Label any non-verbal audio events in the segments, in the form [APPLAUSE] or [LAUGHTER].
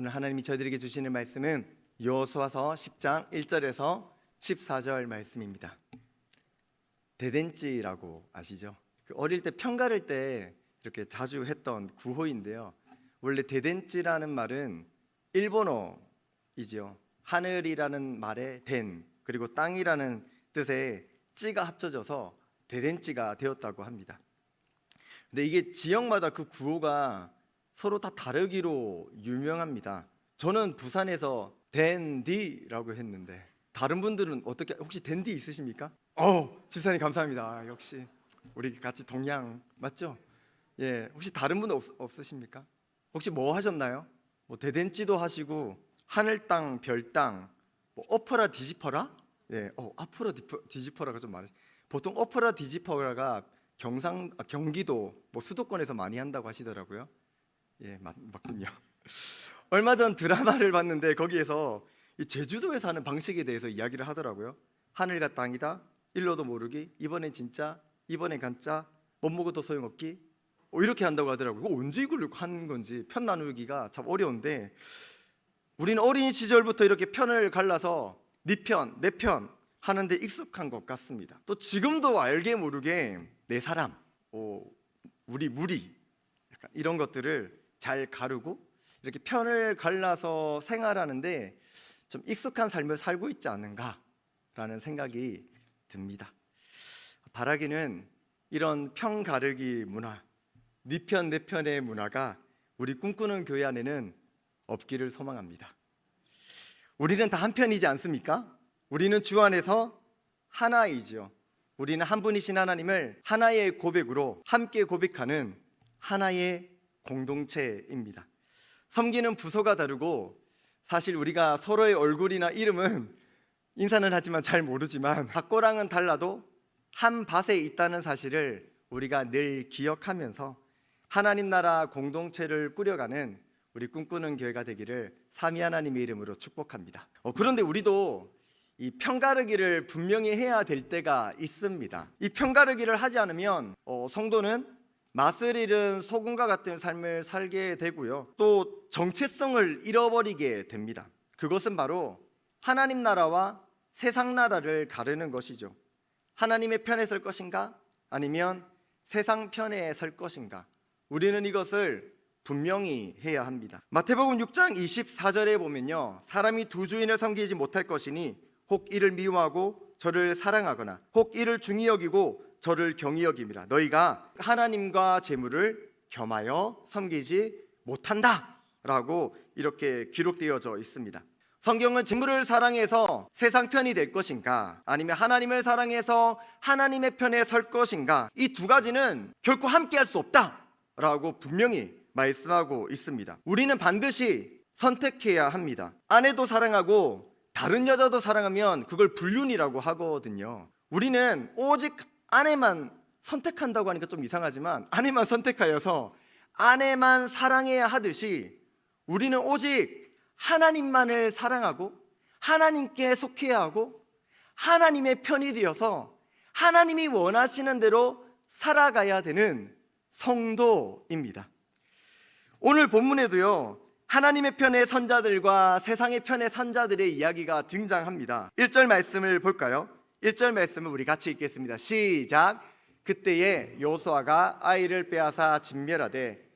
오늘 하나님이 저희들에게 주시는 말씀은 여호수아서 10장 1절에서 14절 말씀입니다. 대댄지라고 아시죠? 그 어릴 때 평가를 때 이렇게 자주 했던 구호인데요. 원래 대댄지라는 말은 일본어이죠. 하늘이라는 말에 된 그리고 땅이라는 뜻의 찌가 합쳐져서 대댄지가 되었다고 합니다. 근데 이게 지역마다 그 구호가 서로 다 다르기로 유명합니다. 저는 부산에서 댄디라고 했는데 다른 분들은 어떻게 혹시 댄디 있으십니까? 어, 지사님 감사합니다. 아, 역시 우리 같이 동양 맞죠? 예, 혹시 다른 분 없, 없으십니까? 혹시 뭐 하셨나요? 뭐 대댄지도 하시고 하늘 땅, 별 땅, 뭐 엎어라 뒤집어라? 예, 어, 앞으로 뒤퍼- 뒤집어라가 좀 많으시. 보통 엎어라 뒤집어라가 경상 아, 경기도 뭐 수도권에서 많이 한다고 하시더라고요. 예, 맞, 맞군요. [LAUGHS] 얼마 전 드라마를 봤는데 거기에서 이 제주도에 사는 방식에 대해서 이야기를 하더라고요. 하늘과 땅이다. 일로도 모르기. 이번엔 진짜. 이번엔 간짜. 못 먹어도 소용없기. 어, 이렇게 한다고 하더라고요. 이거 언제 이걸 한 건지 편 나누기가 참 어려운데 우리는 어린 시절부터 이렇게 편을 갈라서 네 편, 내 편 하는데 익숙한 것 같습니다. 또 지금도 알게 모르게 내 사람, 어, 우리 무리 약간 이런 것들을 잘 가르고 이렇게 편을 갈라서 생활하는데 좀 익숙한 삶을 살고 있지 않은가라는 생각이 듭니다. 바라기는 이런 편 가르기 문화, 네 편, 내 편의 문화가 우리 꿈꾸는 교회 안에는 없기를 소망합니다. 우리는 다 한 편이지 않습니까? 우리는 주 안에서 하나이지요. 우리는 한 분이신 하나님을 하나의 고백으로 함께 고백하는 하나의 공동체입니다. 섬기는 부서가 다르고 사실 우리가 서로의 얼굴이나 이름은 [LAUGHS] 인사는 하지만 잘 모르지만 각고랑은 달라도 한 밭에 있다는 사실을 우리가 늘 기억하면서 하나님 나라 공동체를 꾸려가는 우리 꿈꾸는 교회가 되기를 삼위 하나님의 이름으로 축복합니다. 어, 그런데 우리도 이 편가르기를 분명히 해야 될 때가 있습니다. 이 편가르기를 하지 않으면 어, 성도는 맛을 잃은 소금과 같은 삶을 살게 되고요. 또 정체성을 잃어버리게 됩니다. 그것은 바로 하나님 나라와 세상 나라를 가르는 것이죠. 하나님의 편에 설 것인가? 아니면 세상 편에 설 것인가? 우리는 이것을 분명히 해야 합니다. 마태복음 6장 24절에 보면요. 사람이 두 주인을 섬기지 못할 것이니 혹 이를 미워하고 저를 사랑하거나 혹 이를 중히 여기고 저를 경히 여김이라 너희가 하나님과 재물을 겸하여 섬기지 못한다라고 이렇게 기록되어져 있습니다. 성경은 재물을 사랑해서 세상 편이 될 것인가 아니면 하나님을 사랑해서 하나님의 편에 설 것인가 이 두 가지는 결코 함께 할 수 없다라고 분명히 말씀하고 있습니다. 우리는 반드시 선택해야 합니다. 아내도 사랑하고 다른 여자도 사랑하면 그걸 불륜이라고 하거든요. 우리는 오직 아내만 선택한다고 하니까 좀 이상하지만 아내만 선택하여서 아내만 사랑해야 하듯이 우리는 오직 하나님만을 사랑하고 하나님께 속해야 하고 하나님의 편이 되어서 하나님이 원하시는 대로 살아가야 되는 성도입니다. 오늘 본문에도요. 하나님의 편의 선자들과 세상의 편의 선자들의 이야기가 등장합니다. 1절 말씀을 볼까요? 1절 말씀을 우리 같이 읽겠습니다. 시작. 그때에 요수아가 아이를 빼앗아 진멸하되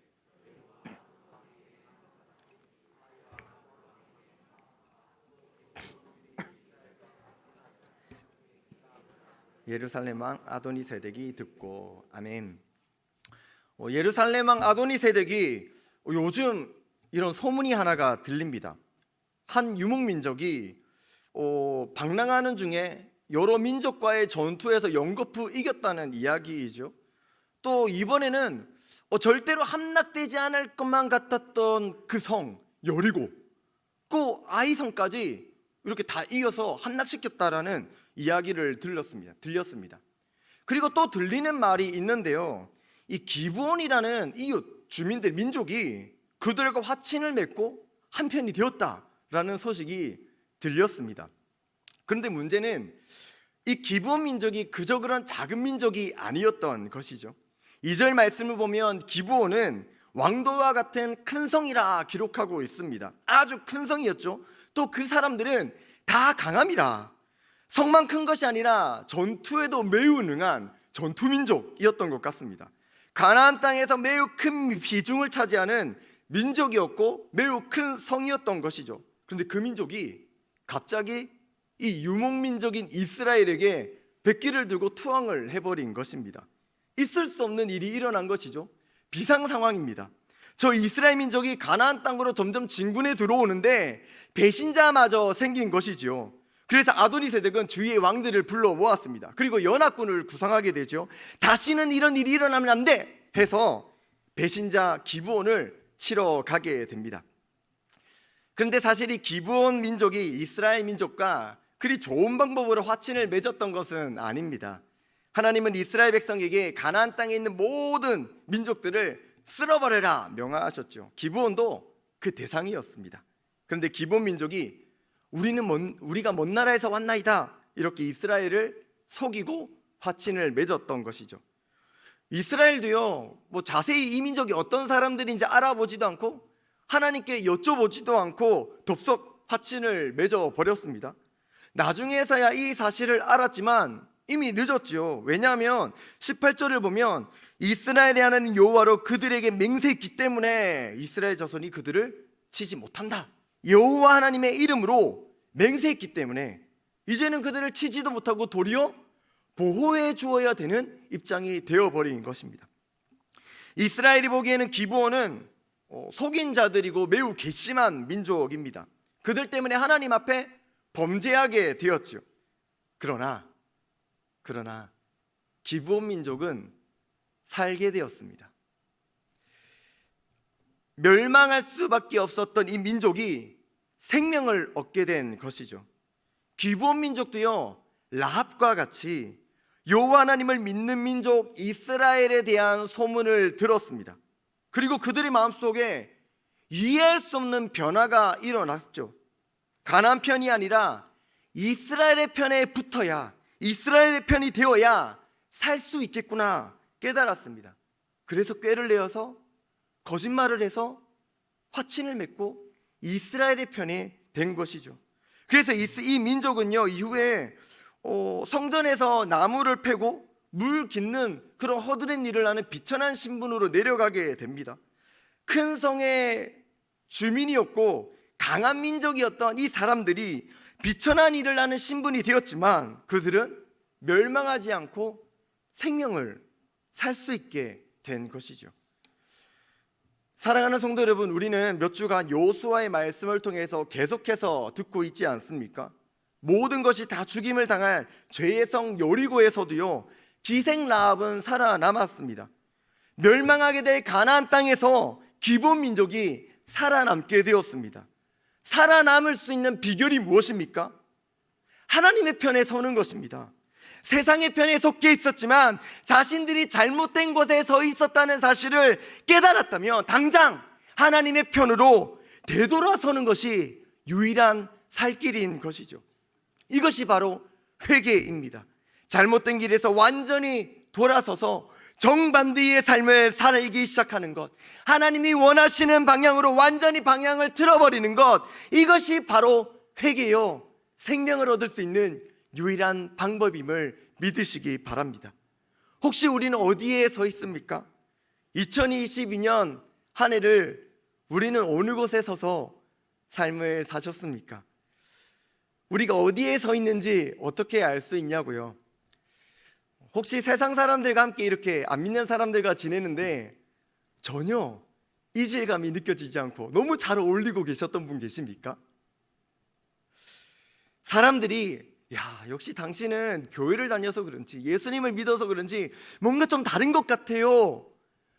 예루살렘 왕 아도니 세덱이 듣고 아멘. 어, 예루살렘 왕 아도니 세덱이 어, 요즘 이런 소문이 하나가 들립니다. 한 유목 민족이 어, 방랑하는 중에 여러 민족과의 전투에서 연거푸 이겼다는 이야기이죠. 또 이번에는 어, 절대로 함락되지 않을 것만 같았던 그 성 여리고, 그 아이성까지 이렇게 다 이겨서 함락시켰다라는 이야기를 들렸습니다. 들렸습니다. 그리고 또 들리는 말이 있는데요. 이 기브온이라는 이웃 주민들 민족이 그들과 화친을 맺고 한편이 되었다라는 소식이 들렸습니다. 그런데 문제는 이 기브온 민족이 그저 그런 작은 민족이 아니었던 것이죠. 2절 말씀을 보면 기브온은 왕도와 같은 큰 성이라 기록하고 있습니다. 아주 큰 성이었죠. 또 그 사람들은 다 강함이라. 성만 큰 것이 아니라 전투에도 매우 능한 전투 민족이었던 것 같습니다. 가나안 땅에서 매우 큰 비중을 차지하는 민족이었고 매우 큰 성이었던 것이죠. 그런데 그 민족이 갑자기 이 유목 민족인 이스라엘에게 백기를 들고 투항을 해버린 것입니다. 있을 수 없는 일이 일어난 것이죠. 비상 상황입니다. 저 이스라엘 민족이 가나안 땅으로 점점 진군해 들어오는데 배신자마저 생긴 것이지요. 그래서 아도니 세덱은 주위의 왕들을 불러 모았습니다. 그리고 연합군을 구성하게 되죠. 다시는 이런 일이 일어나면 안 돼 해서 배신자 기부원을 치러 가게 됩니다. 그런데 사실 이 기부원 민족이 이스라엘 민족과 그리 좋은 방법으로 화친을 맺었던 것은 아닙니다. 하나님은 이스라엘 백성에게 가나안 땅에 있는 모든 민족들을 쓸어버려라 명하셨죠. 기부원도 그 대상이었습니다. 그런데 기부원 민족이 우리는 먼, 우리가 먼 나라에서 왔나이다 이렇게 이스라엘을 속이고 화친을 맺었던 것이죠. 이스라엘도요, 뭐 자세히 이 민족이 어떤 사람들인지 알아보지도 않고 하나님께 여쭤보지도 않고 덥석 화친을 맺어 버렸습니다. 나중에서야 이 사실을 알았지만 이미 늦었지요. 왜냐하면 18절을 보면 이스라엘의 하나님 여호와로 그들에게 맹세했기 때문에 이스라엘 자손이 그들을 치지 못한다. 여호와 하나님의 이름으로 맹세했기 때문에 이제는 그들을 치지도 못하고 도리어 보호해 주어야 되는 입장이 되어 버린 것입니다. 이스라엘이 보기에는 기브온은 어, 속인 자들이고 매우 괘씸한 민족입니다. 그들 때문에 하나님 앞에 범죄하게 되었죠. 그러나 그러나 기브온 민족은 살게 되었습니다. 멸망할 수밖에 없었던 이 민족이 생명을 얻게 된 것이죠. 기브온 민족도요 라합과 같이 여호와 하나님을 믿는 민족 이스라엘에 대한 소문을 들었습니다. 그리고 그들의 마음속에 이해할 수 없는 변화가 일어났죠. 가나안 편이 아니라 이스라엘의 편에 붙어야 이스라엘의 편이 되어야 살 수 있겠구나 깨달았습니다. 그래서 꾀를 내어서 거짓말을 해서 화친을 맺고 이스라엘의 편에 된 것이죠. 그래서 이, 이 민족은요 이후에 어, 성전에서 나무를 패고 물 깃는 그런 허드렛 일을 하는 비천한 신분으로 내려가게 됩니다. 큰 성의 주민이었고 강한 민족이었던 이 사람들이 비천한 일을 하는 신분이 되었지만 그들은 멸망하지 않고 생명을 살 수 있게 된 것이죠. 사랑하는 성도 여러분, 우리는 몇 주간 요수와의 말씀을 통해서 계속해서 듣고 있지 않습니까? 모든 것이 다 죽임을 당할 죄의 성 요리고에서도요 기생 라합은 살아남았습니다. 멸망하게 될 가나안 땅에서 기본 민족이 살아남게 되었습니다. 살아남을 수 있는 비결이 무엇입니까? 하나님의 편에 서는 것입니다. 세상의 편에 속해 있었지만 자신들이 잘못된 곳에 서 있었다는 사실을 깨달았다면 당장 하나님의 편으로 되돌아서는 것이 유일한 살 길인 것이죠. 이것이 바로 회개입니다. 잘못된 길에서 완전히 돌아서서 정반대의 삶을 살기 시작하는 것, 하나님이 원하시는 방향으로 완전히 방향을 틀어버리는 것, 이것이 바로 회개요. 생명을 얻을 수 있는 유일한 방법임을 믿으시기 바랍니다. 혹시 우리는 어디에 서 있습니까? 2022년 한 해를 우리는 어느 곳에 서서 삶을 사셨습니까? 우리가 어디에 서 있는지 어떻게 알 수 있냐고요? 혹시 세상 사람들과 함께 이렇게 안 믿는 사람들과 지내는데 전혀 이질감이 느껴지지 않고 너무 잘 어울리고 계셨던 분 계십니까? 사람들이 야, 역시 당신은 교회를 다녀서 그런지 예수님을 믿어서 그런지 뭔가 좀 다른 것 같아요.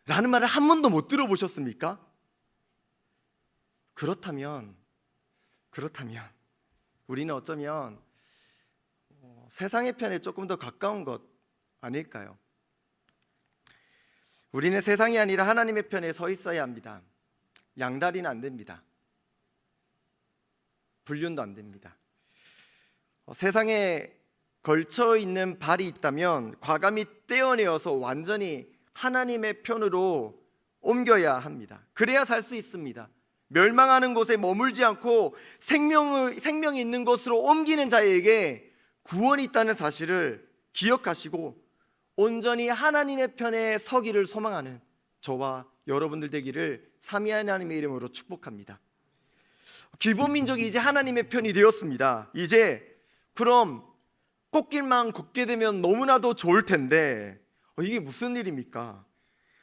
라는 말을 한 번도 못 들어보셨습니까? 그렇다면 그렇다면 우리는 어쩌면 어, 세상의 편에 조금 더 가까운 것 아닐까요? 우리는 세상이 아니라 하나님의 편에 서 있어야 합니다. 양다리는 안 됩니다. 불륜도 안 됩니다. 어, 세상에 걸쳐 있는 발이 있다면 과감히 떼어내어서 완전히 하나님의 편으로 옮겨야 합니다. 그래야 살 수 있습니다. 멸망하는 곳에 머물지 않고 생명의 생명이 있는 곳으로 옮기는 자에게 구원이 있다는 사실을 기억하시고 온전히 하나님의 편에 서기를 소망하는 저와 여러분들 되기를 삼위 하나님의 이름으로 축복합니다. 기본 민족이 이제 하나님의 편이 되었습니다. 이제 그럼 꽃길만 걷게 되면 너무나도 좋을 텐데 어, 이게 무슨 일입니까?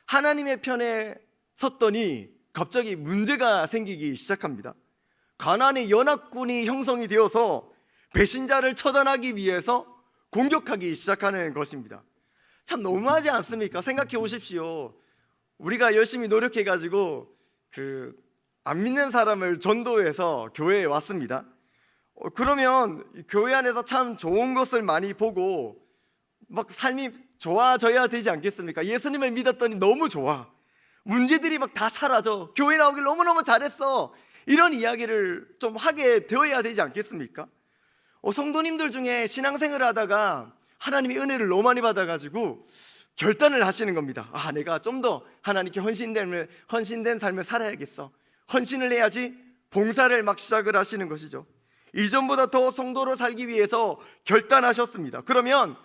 하나님의 편에 섰더니 갑자기 문제가 생기기 시작합니다. 가나안의 연합군이 형성이 되어서 배신자를 처단하기 위해서 공격하기 시작하는 것입니다. 참 너무하지 않습니까? 생각해 보십시오. 우리가 열심히 노력해 가지고 그 안 믿는 사람을 전도해서 교회에 왔습니다. 어, 그러면 이 교회 안에서 참 좋은 것을 많이 보고 막 삶이 좋아져야 되지 않겠습니까? 예수님을 믿었더니 너무 좋아. 문제들이 막 다 사라져. 교회 나오길 너무너무 잘했어. 이런 이야기를 좀 하게 되어야 되지 않겠습니까? 어, 성도님들 중에 신앙생활을 하다가 하나님의 은혜를 너무 많이 받아가지고 결단을 하시는 겁니다. 아, 내가 좀 더 하나님께 헌신된, 헌신된 삶을 살아야겠어. 헌신을 해야지 봉사를 막 시작을 하시는 것이죠. 이전보다 더 성도로 살기 위해서 결단하셨습니다. 그러면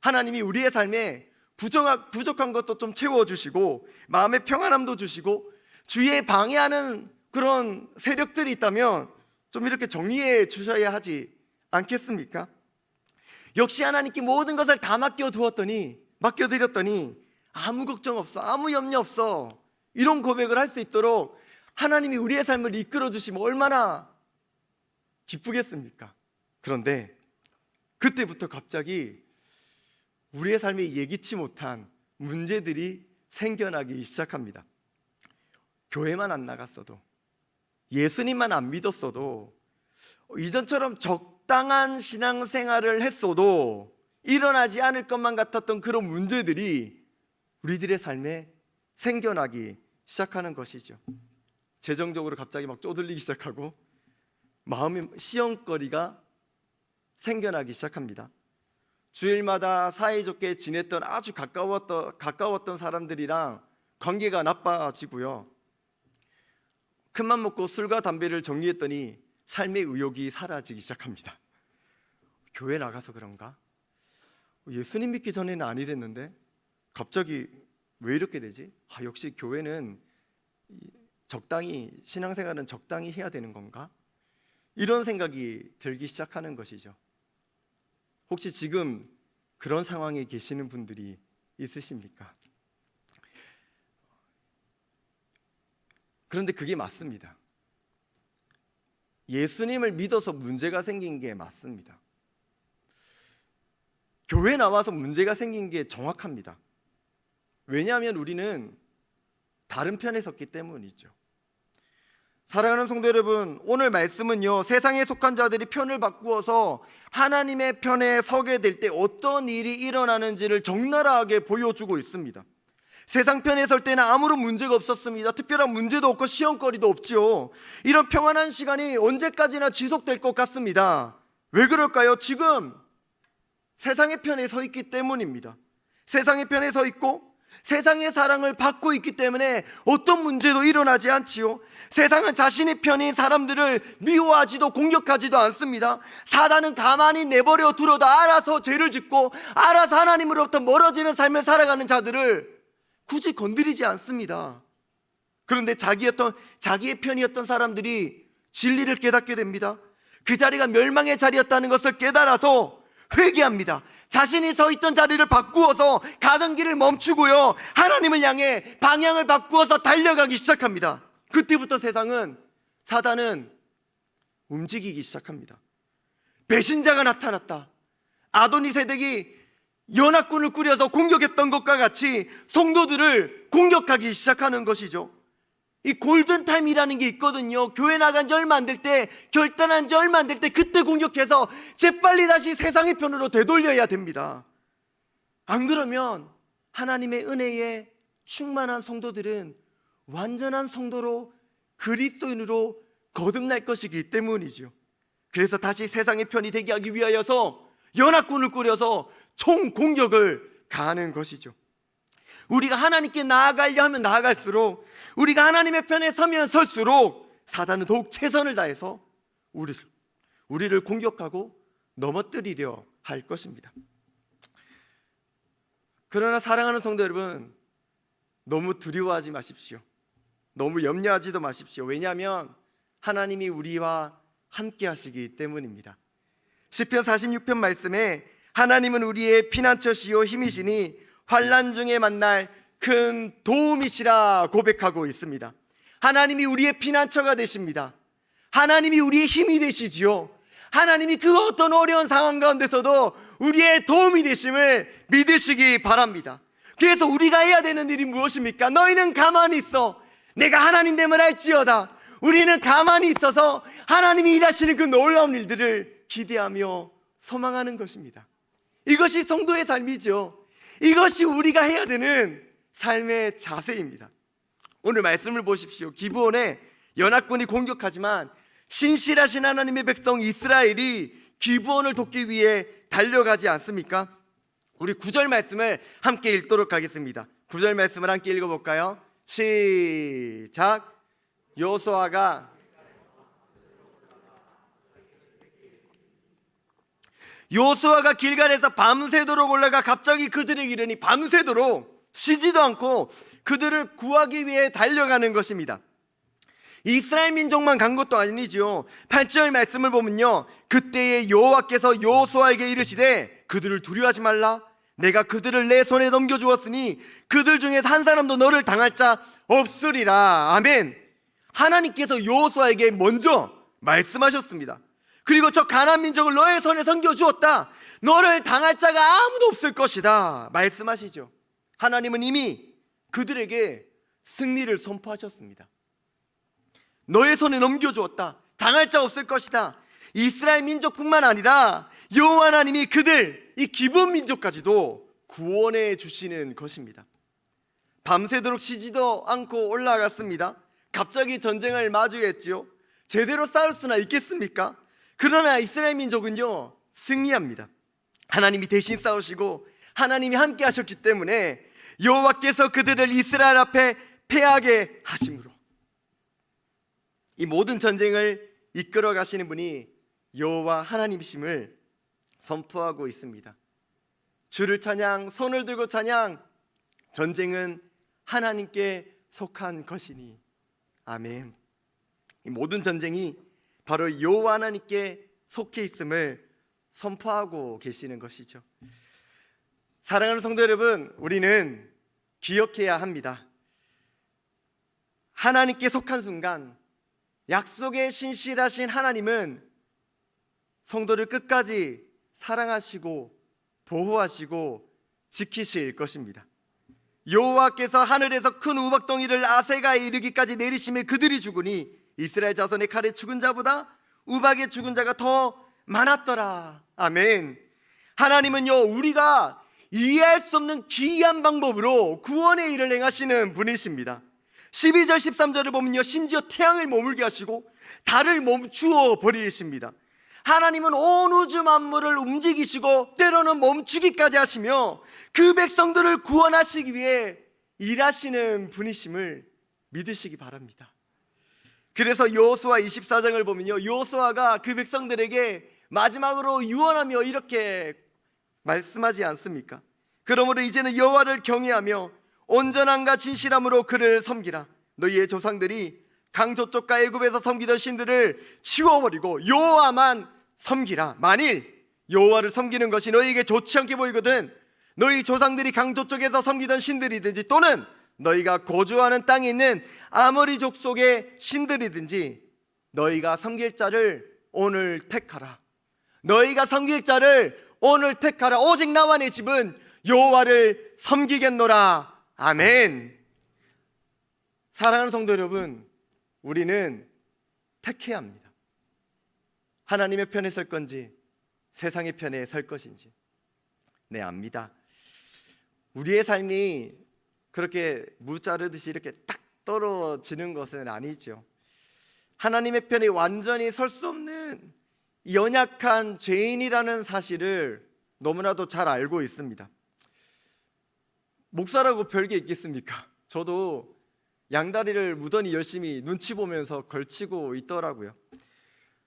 하나님이 우리의 삶에 부정한, 부족한 것도 좀 채워주시고 마음의 평안함도 주시고 주위에 방해하는 그런 세력들이 있다면 좀 이렇게 정리해 주셔야 하지 않겠습니까? 역시 하나님께 모든 것을 다 맡겨 두었더니 맡겨 드렸더니 아무 걱정 없어 아무 염려 없어 이런 고백을 할 수 있도록 하나님이 우리의 삶을 이끌어 주시면 얼마나 기쁘겠습니까? 그런데 그때부터 갑자기 우리의 삶에 예기치 못한 문제들이 생겨나기 시작합니다. 교회만 안 나갔어도 예수님만 안 믿었어도 이전처럼 적 당한 신앙생활을 했어도 일어나지 않을 것만 같았던 그런 문제들이 우리들의 삶에 생겨나기 시작하는 것이죠. 재정적으로 갑자기 막 쪼들리기 시작하고 마음의 시험거리가 생겨나기 시작합니다. 주일마다 사이좋게 지냈던 아주 가까웠던 가까웠던 사람들이랑 관계가 나빠지고요. 큰맘 먹고 술과 담배를 정리했더니 삶의 의욕이 사라지기 시작합니다. 교회 나가서 그런가? 예수님 믿기 전에는 안 이랬는데 갑자기 왜 이렇게 되지? 아, 역시 교회는 이 적당히 신앙생활은 적당히 해야 되는 건가? 이런 생각이 들기 시작하는 것이죠. 혹시 지금 그런 상황에 계시는 분들이 있으십니까? 그런데 그게 맞습니다. 예수님을 믿어서 문제가 생긴 게 맞습니다. 교회 나와서 문제가 생긴 게 정확합니다. 왜냐하면 우리는 다른 편에 섰기 때문이죠. 사랑하는 성도 여러분, 오늘 말씀은요, 세상에 속한 자들이 편을 바꾸어서 하나님의 편에 서게 될 때 어떤 일이 일어나는지를 적나라하게 보여주고 있습니다. 세상 편에 설 때는 아무런 문제가 없었습니다. 특별한 문제도 없고 시험거리도 없죠. 이런 평안한 시간이 언제까지나 지속될 것 같습니다. 왜 그럴까요? 지금 세상의 편에 서 있기 때문입니다. 세상의 편에 서 있고 세상의 사랑을 받고 있기 때문에 어떤 문제도 일어나지 않지요. 세상은 자신의 편인 사람들을 미워하지도 공격하지도 않습니다. 사단은 가만히 내버려 두어도 알아서 죄를 짓고 알아서 하나님으로부터 멀어지는 삶을 살아가는 자들을 굳이 건드리지 않습니다. 그런데 자기였던 자기의 편이었던 사람들이 진리를 깨닫게 됩니다. 그 자리가 멸망의 자리였다는 것을 깨달아서 회개합니다. 자신이 서 있던 자리를 바꾸어서 가던 길을 멈추고요. 하나님을 향해 방향을 바꾸어서 달려가기 시작합니다. 그때부터 세상은 사단은 움직이기 시작합니다. 배신자가 나타났다. 아도니 세덱이 연합군을 꾸려서 공격했던 것과 같이 성도들을 공격하기 시작하는 것이죠. 이 골든타임이라는 게 있거든요. 교회 나간 지 얼마 안 될 때, 결단한 지 얼마 안 될 때, 그때 공격해서 재빨리 다시 세상의 편으로 되돌려야 됩니다. 안 그러면 하나님의 은혜에 충만한 성도들은 완전한 성도로 그리스도인으로 거듭날 것이기 때문이죠. 그래서 다시 세상의 편이 되게 하기 위하여서 연합군을 꾸려서 총 공격을 가하는 것이죠. 우리가 하나님께 나아가려 하면 나아갈수록 우리가 하나님의 편에 서면 설수록 사단은 더욱 최선을 다해서 우리를 우리를 공격하고 넘어뜨리려 할 것입니다. 그러나 사랑하는 성도 여러분, 너무 두려워하지 마십시오. 너무 염려하지도 마십시오. 왜냐하면 하나님이 우리와 함께 하시기 때문입니다. 시편 46편 말씀에 하나님은 우리의 피난처시요 힘이시니 환난 중에 만날 큰 도움이시라 고백하고 있습니다. 하나님이 우리의 피난처가 되십니다. 하나님이 우리의 힘이 되시지요. 하나님이 그 어떤 어려운 상황 가운데서도 우리의 도움이 되심을 믿으시기 바랍니다. 그래서 우리가 해야 되는 일이 무엇입니까? 너희는 가만히 있어. 내가 하나님 됨을 알지어다. 우리는 가만히 있어서 하나님이 일하시는 그 놀라운 일들을 기대하며 소망하는 것입니다. 이것이 성도의 삶이죠. 이것이 우리가 해야 되는 삶의 자세입니다. 오늘 말씀을 보십시오. 기브온에 연합군이 공격하지만 신실하신 하나님의 백성 이스라엘이 기브온을 돕기 위해 달려가지 않습니까? 우리 구절 말씀을 함께 읽도록 하겠습니다. 구절 말씀을 함께 읽어 볼까요? 시작. 요수아가 요수아가 길갈에서 밤새도록 올라가 갑자기 그들에게 이르니 밤새도록 쉬지도 않고 그들을 구하기 위해 달려가는 것입니다. 이스라엘 민족만 간 것도 아니지요. 8절 말씀을 보면요. 그때에 여호와께서 요수아에게 이르시되 그들을 두려워하지 말라. 내가 그들을 내 손에 넘겨 주었으니 그들 중에 한 사람도 너를 당할 자 없으리라. 아멘. 하나님께서 여호수아에게 먼저 말씀하셨습니다. 그리고 저 가난 민족을 너의 손에 섬겨 주었다. 너를 당할 자가 아무도 없을 것이다. 말씀하시죠. 하나님은 이미 그들에게 승리를 선포하셨습니다. 너의 손에 넘겨 주었다. 당할 자 없을 것이다. 이스라엘 민족뿐만 아니라 여호와 하나님이 그들 이 기본 민족까지도 구원해 주시는 것입니다. 밤새도록 쉬지도 않고 올라갔습니다. 갑자기 전쟁을 마주했지요. 제대로 싸울 수나 있겠습니까? 그러나 이스라엘 민족은요 승리합니다. 하나님이 대신 싸우시고 하나님이 함께 하셨기 때문에 여호와께서 그들을 이스라엘 앞에 패하게 하심으로 이 모든 전쟁을 이끌어 가시는 분이 여호와 하나님이심을 선포하고 있습니다. 주를 찬양, 손을 들고 찬양. 전쟁은 하나님께 속한 것이니. 아멘. 이 모든 전쟁이 바로 여호와 하나님께 속해 있음을 선포하고 계시는 것이죠. 사랑하는 성도 여러분, 우리는 기억해야 합니다. 하나님께 속한 순간 약속에 신실하신 하나님은 성도를 끝까지 사랑하시고 보호하시고 지키실 것입니다. 여호와께서 하늘에서 큰 우박덩이를 아세가에 이르기까지 내리심에 그들이 죽으니 이스라엘 자손의 칼에 죽은 자보다 우박에 죽은 자가 더 많았더라. 아멘. 하나님은요 우리가 이해할 수 없는 기이한 방법으로 구원의 일을 행하시는 분이십니다. 12절 13절을 보면요 심지어 태양을 머물게 하시고 달을 멈추어 버리십니다. 하나님은 온 우주 만물을 움직이시고 때로는 멈추기까지 하시며 그 백성들을 구원하시기 위해 일하시는 분이심을 믿으시기 바랍니다. 그래서 여호수아 24장을 보면요. 여호수아가 그 백성들에게 마지막으로 유언하며 이렇게 말씀하지 않습니까? 그러므로 이제는 여호와를 경외하며 온전함과 진실함으로 그를 섬기라. 너희의 조상들이 강 저쪽과 애굽에서 섬기던 신들을 치워버리고 여호와만 섬기라. 만일 여호와를 섬기는 것이 너희에게 좋지 않게 보이거든 너희 조상들이 강 저쪽에서 섬기던 신들이든지 또는 너희가 거주하는 땅에 있는 아모리 족속의 신들이든지 너희가 섬길 자를 오늘 택하라. 너희가 섬길 자를 오늘 택하라. 오직 내 집은 여호와를 섬기겠노라. 아멘. 사랑하는 성도 여러분, 우리는 택해야 합니다. 하나님의 편에 설 건지 세상의 편에 설 것인지. 네, 압니다. 우리의 삶이 그렇게 무 자르듯이 이렇게 딱 떨어지는 것은 아니죠. 하나님의 편에 완전히 설 수 없는 연약한 죄인이라는 사실을 너무나도 잘 알고 있습니다. 목사라고 별게 있겠습니까? 저도 양다리를 무던히 열심히 눈치 보면서 걸치고 있더라고요.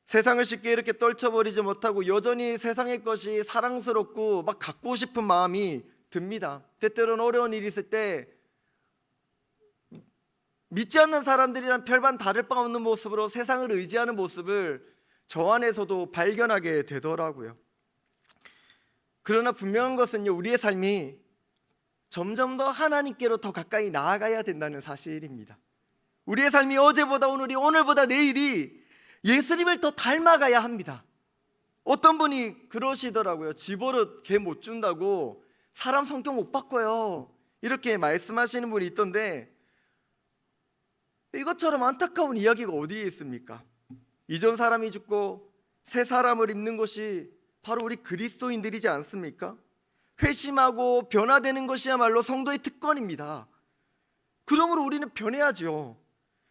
세상을 쉽게 이렇게 떨쳐버리지 못하고 여전히 세상의 것이 사랑스럽고 막 갖고 싶은 마음이 듭니다. 때때로는 어려운 일이 있을 때 믿지 않는 사람들이랑 별반 다를 바 없는 모습으로 세상을 의지하는 모습을 저 안에서도 발견하게 되더라고요. 그러나 분명한 것은요, 우리의 삶이 점점 더 하나님께로 더 가까이 나아가야 된다는 사실입니다. 우리의 삶이 어제보다 오늘이 오늘보다 내일이 예수님을 더 닮아가야 합니다. 어떤 분이 그러시더라고요. 집어릇 개 못 준다고 사람 성격 못 바꿔요. 이렇게 말씀하시는 분이 있던데 이것처럼 안타까운 이야기가 어디에 있습니까? 이전 사람이 죽고 새 사람을 입는 것이 바로 우리 그리스도인들이지 않습니까? 회심하고 변화되는 것이야말로 성도의 특권입니다. 그러므로 우리는 변해야죠.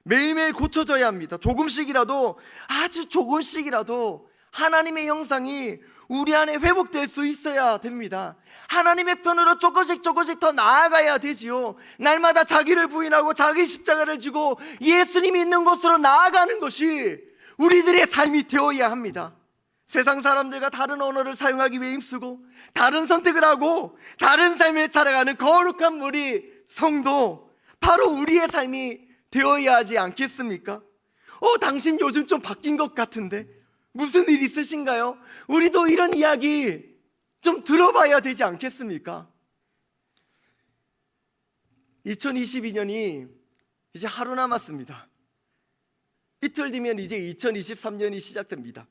매일매일 고쳐져야 합니다. 조금씩이라도 아주 조금씩이라도 하나님의 형상이 우리 안에 회복될 수 있어야 됩니다. 하나님의 편으로 조금씩 조금씩 더 나아가야 되지요. 날마다 자기를 부인하고 자기 십자가를 지고 예수님이 있는 곳으로 나아가는 것이 우리들의 삶이 되어야 합니다. 세상 사람들과 다른 언어를 사용하기 위해 힘쓰고 다른 선택을 하고 다른 삶을 살아가는 거룩한 우리 성도 바로 우리의 삶이 되어야 하지 않겠습니까? 어, 당신 요즘 좀 바뀐 것 같은데 무슨 일 있으신가요? 우리도 이런 이야기 좀 들어봐야 되지 않겠습니까? 2022년이 이제 하루 남았습니다. 이틀 뒤면 이제 2023년이 시작됩니다.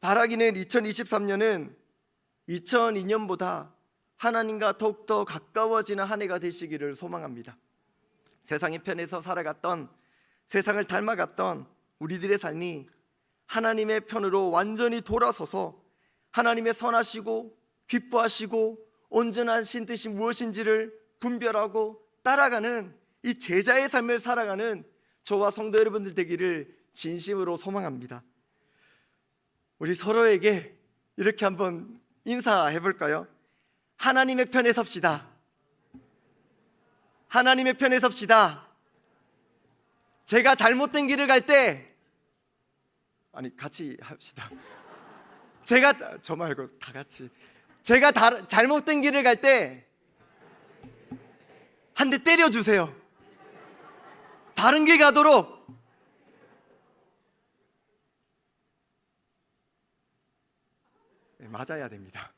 바라기는 2023년은 2002년보다 하나님과 더욱더 가까워지는 한 해가 되시기를 소망합니다. 세상의 편에서 살아갔던 세상을 닮아갔던 우리들의 삶이 하나님의 편으로 완전히 돌아서서 하나님의 선하시고 기뻐하시고 온전하신 뜻이 무엇인지를 분별하고 따라가는 이 제자의 삶을 살아가는 저와 성도 여러분들 되기를 진심으로 소망합니다. 우리 서로에게 이렇게 한번 인사해 볼까요? 하나님의 편에 섭시다. 하나님의 편에 섭시다. 제가 잘못된 길을 갈 때 아니 같이 합시다. [LAUGHS] 제가 자- 저 말고 다 같이 제가 다, 잘못된 길을 갈 때 한 대 때려 주세요. 다른 길 가도록 네, 맞아야 됩니다.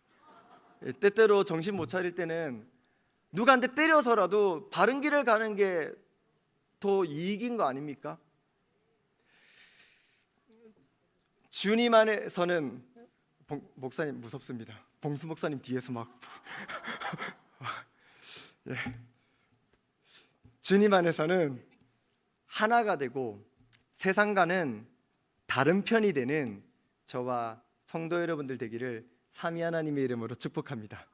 예, 때때로 정신 못 차릴 때는 누구한테 때려서라도 바른 길을 가는 게 더 이익인 거 아닙니까? 주님 안에서는 봉- 목사님 무섭습니다. 봉수 목사님 뒤에서 막 [LAUGHS] 예. 주님 안에서는 하나가 되고 세상과는 다른 편이 되는 저와 성도 여러분들 되기를 삼위 하나님의 이름으로 축복합니다.